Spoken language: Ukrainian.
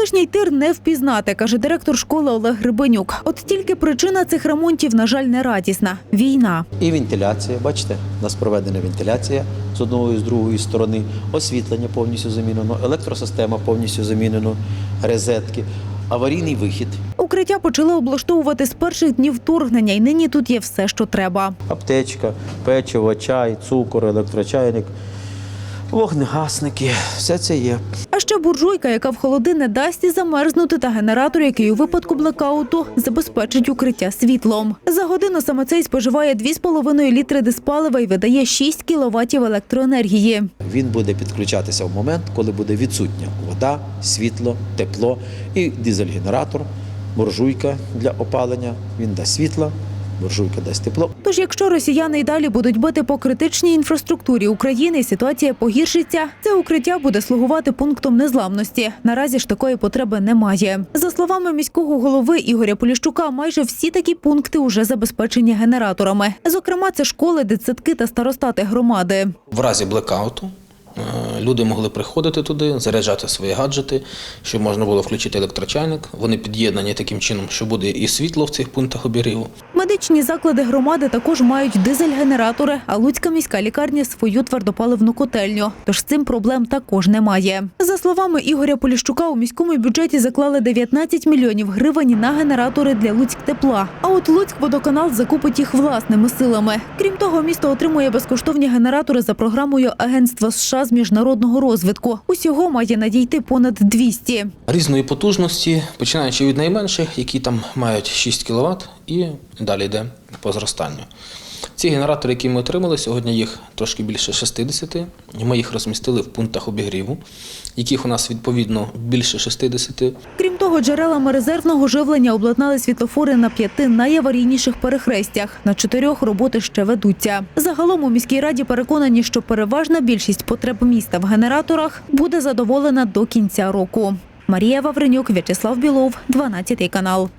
Колишній тир не впізнати, каже директор школи Олег Грибенюк. От тільки причина цих ремонтів, на жаль, не радісна війна. І вентиляція, бачите, у нас проведена вентиляція з одної і з другої сторони, освітлення повністю замінено, електросистема повністю замінено, розетки, аварійний вихід, Укриття почали облаштовувати з перших днів вторгнення, і нині тут є все, що треба. аптечка, печиво, чай, цукор, електрочайник, вогнегасники, все це є. Ще буржуйка, яка в холоди не дасть замерзнути, та генератор, який у випадку блекауту забезпечить укриття світлом. За годину саме цей споживає 2,5 літри диспалива і видає 6 кіловатів електроенергії. Він буде підключатися в момент, коли буде відсутня вода, світло, тепло і дизель-генератор, буржуйка для опалення. Він дасть світло, буржуйка дасть тепло. Тож, якщо росіяни й далі будуть бити по критичній інфраструктурі України, і ситуація погіршиться. Це укриття буде слугувати пунктом незламності. Наразі ж такої потреби немає. За словами міського голови Ігоря Поліщука, майже всі такі пункти уже забезпечені генераторами. Зокрема, це школи, дитсадки та старостати громади. В разі блекауту люди могли приходити туди, заряджати свої гаджети, щоб можна було включити електрочайник. Вони під'єднані таким чином, що буде і світло в цих пунктах обігріву. Медичні заклади громади також мають дизель-генератори, а Луцька міська лікарня свою твердопаливну котельню. Тож з цим проблем також немає. За словами Ігоря Поліщука, у міському бюджеті заклали 19 мільйонів гривень на генератори для Луцьк тепла. А от Луцьк-водоканал закупить їх власними силами. Крім того, місто отримує безкоштовні генератори за програмою Агентства США з міжнародного розвитку. Усього має надійти понад 200. Різної потужності, починаючи від найменших, які там мають 6 кВт, і далі йде по зростанню. Ці генератори, які ми отримали, сьогодні їх трошки більше 60. Ми їх розмістили в пунктах обігріву, яких у нас відповідно більше 60. Крім того, джерелами резервного живлення обладнали світлофори на п'яти найаварійніших перехрестях. На чотирьох роботи ще ведуться. Загалом у міській раді переконані, що переважна більшість потреб міста в генераторах буде задоволена до кінця року. Марія Вавренюк, В'ячеслав Білов, 12 канал.